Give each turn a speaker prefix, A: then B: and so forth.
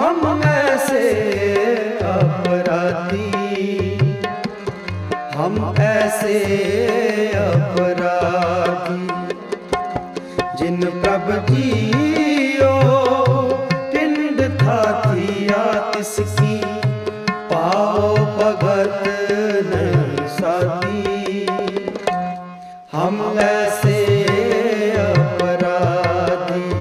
A: हम ऐसे अपराधी हम ऐसे अपराधी जिन प्रभ जियो पिंड था किया तिसकी पाओ भगत न साथी हम ऐसे